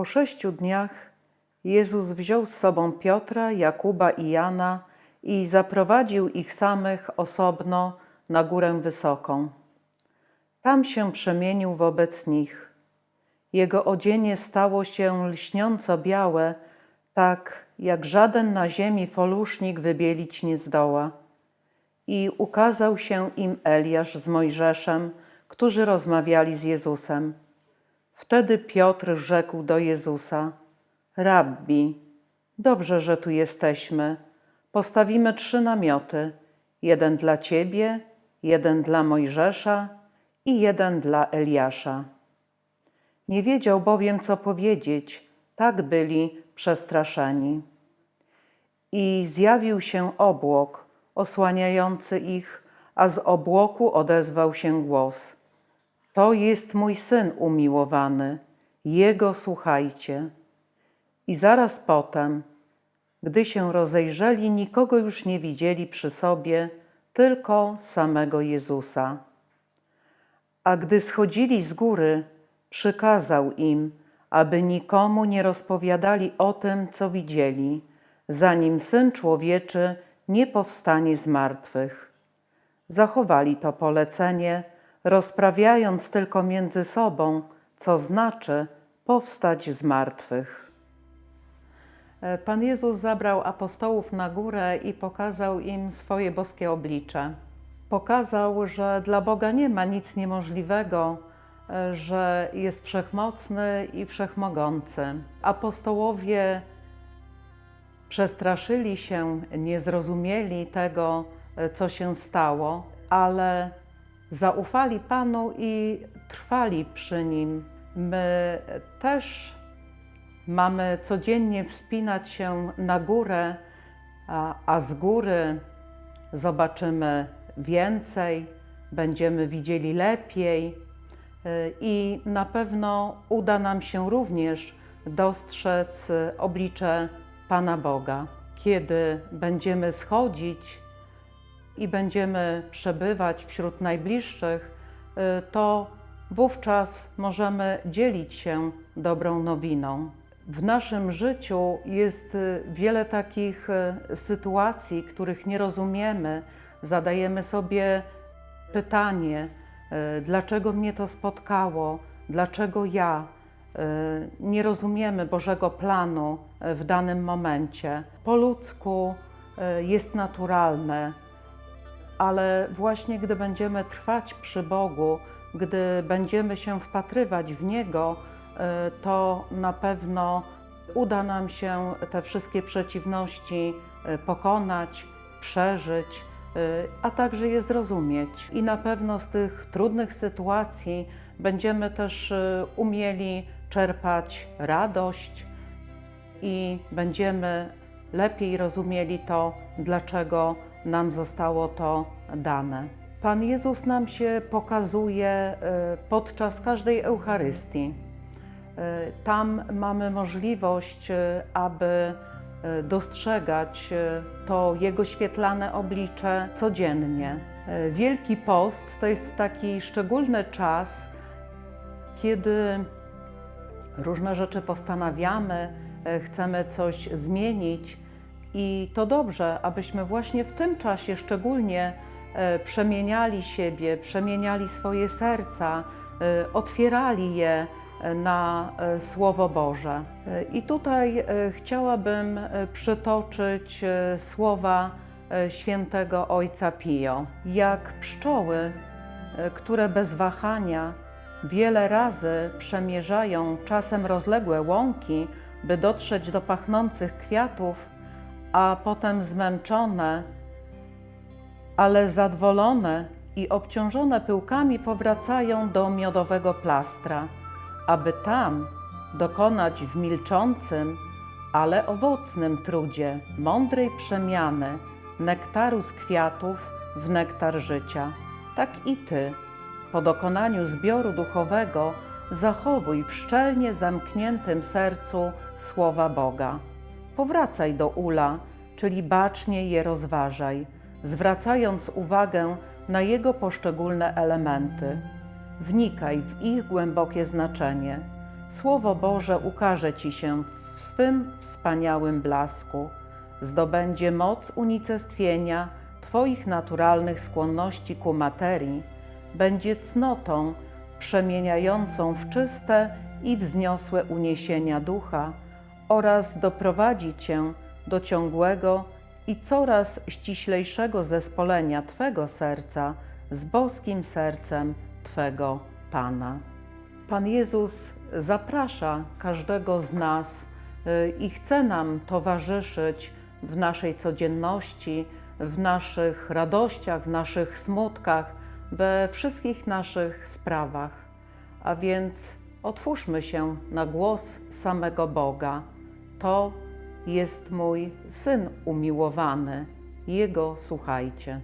Po sześciu dniach Jezus wziął z sobą Piotra, Jakuba i Jana i zaprowadził ich samych osobno na górę wysoką. Tam się przemienił wobec nich. Jego odzienie stało się lśniąco białe, tak jak żaden na ziemi folusznik wybielić nie zdoła. I ukazał się im Eliasz z Mojżeszem, którzy rozmawiali z Jezusem. Wtedy Piotr rzekł do Jezusa: Rabbi, dobrze, że tu jesteśmy. Postawimy trzy namioty: jeden dla ciebie, jeden dla Mojżesza i jeden dla Eliasza. Nie wiedział bowiem, co powiedzieć, tak byli przestraszeni. I zjawił się obłok osłaniający ich, a z obłoku odezwał się głos: To jest mój syn umiłowany, jego słuchajcie. I zaraz potem, gdy się rozejrzeli, nikogo już nie widzieli przy sobie, tylko samego Jezusa. A gdy schodzili z góry, przykazał im, aby nikomu nie rozpowiadali o tym, co widzieli, zanim syn człowieczy nie powstanie z martwych. Zachowali to polecenie, rozprawiając tylko między sobą, co znaczy powstać z martwych. E, Pan Jezus zabrał apostołów na górę i pokazał im swoje boskie oblicze. Pokazał, że dla Boga nie ma nic niemożliwego, e, że jest wszechmocny i wszechmogący. Apostołowie przestraszyli się, nie zrozumieli tego, e, co się stało, ale zaufali Panu i trwali przy Nim. My też mamy codziennie wspinać się na górę, a, a z góry zobaczymy więcej, będziemy widzieli lepiej y, i na pewno uda nam się również dostrzec oblicze Pana Boga. Kiedy będziemy schodzić i będziemy przebywać wśród najbliższych, y, to wówczas możemy dzielić się dobrą nowiną. W naszym życiu jest y, wiele takich y, sytuacji, których nie rozumiemy. Zadajemy sobie pytanie, dlaczego mnie to spotkało, dlaczego ja. Nie rozumiemy Bożego planu w danym momencie. Po ludzku jest naturalne, ale właśnie gdy będziemy trwać przy Bogu, gdy będziemy się wpatrywać w Niego, y, to na pewno uda nam się te wszystkie przeciwności y, pokonać, przeżyć, y, a także je zrozumieć. I na pewno z tych trudnych sytuacji będziemy też umieli czerpać radość i będziemy lepiej rozumieli to, dlaczego nam zostało to dane. Pan Jezus nam się pokazuje e, podczas każdej Eucharystii. E, Tam mamy możliwość, e, aby dostrzegać to Jego świetlane oblicze codziennie. Wielki Post to jest taki szczególny czas, kiedy różne rzeczy postanawiamy, chcemy coś zmienić i to dobrze, abyśmy właśnie w tym czasie szczególnie e, przemieniali siebie, przemieniali swoje serca, e, otwierali je e, na Słowo Boże. I tutaj chciałabym przytoczyć słowa świętego Ojca Pio. Jak pszczoły, które bez wahania wiele razy przemierzają czasem rozległe łąki, by dotrzeć do pachnących kwiatów, a potem zmęczone, ale zadowolone i obciążone pyłkami powracają do miodowego plastra, aby tam dokonać w milczącym, ale owocnym trudzie mądrej przemiany nektaru z kwiatów w nektar życia. Tak i Ty, po dokonaniu zbioru duchowego, zachowuj w szczelnie zamkniętym sercu słowa Boga. Powracaj do ula, czyli bacznie je rozważaj, zwracając uwagę na jego poszczególne elementy. Wnikaj w ich głębokie znaczenie. Słowo Boże ukaże Ci się w swym wspaniałym blasku, zdobędzie moc unicestwienia Twoich naturalnych skłonności ku materii, będzie cnotą przemieniającą w czyste i wzniosłe uniesienia ducha oraz doprowadzi Cię do ciągłego i coraz ściślejszego zespolenia Twego serca z boskim sercem Twego Pana. Pan Jezus zaprasza każdego z nas y, i chce nam towarzyszyć w naszej codzienności, w naszych radościach, w naszych smutkach, we wszystkich naszych sprawach. A więc otwórzmy się na głos samego Boga. To jest mój syn umiłowany. Jego słuchajcie.